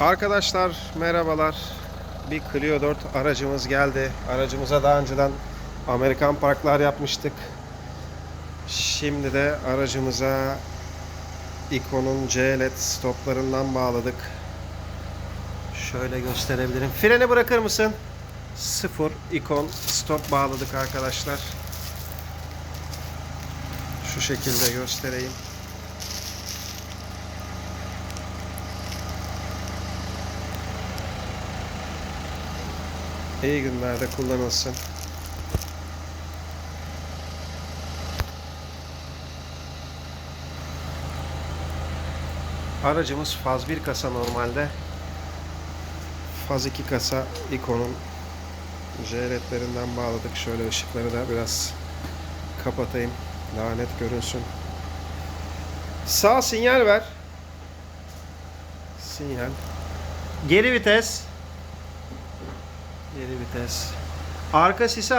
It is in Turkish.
Arkadaşlar merhabalar. Bir Clio 4 aracımız geldi. Aracımıza daha önceden Amerikan parklar yapmıştık. Şimdi de aracımıza Icon'un C-LED stoplarından bağladık. Şöyle gösterebilirim. Freni bırakır mısın? Sıfır Icon stop bağladık arkadaşlar. Şu şekilde göstereyim. İyi günlerde kullanılsın. Aracımız faz 1 kasa normalde. Faz 2 kasa ikonun jeneretlerinden bağladık. Şöyle ışıkları da biraz kapatayım. Daha net görünsün. Sağ sinyal ver. Sinyal. Geri vites. Geri vites. Arka sisi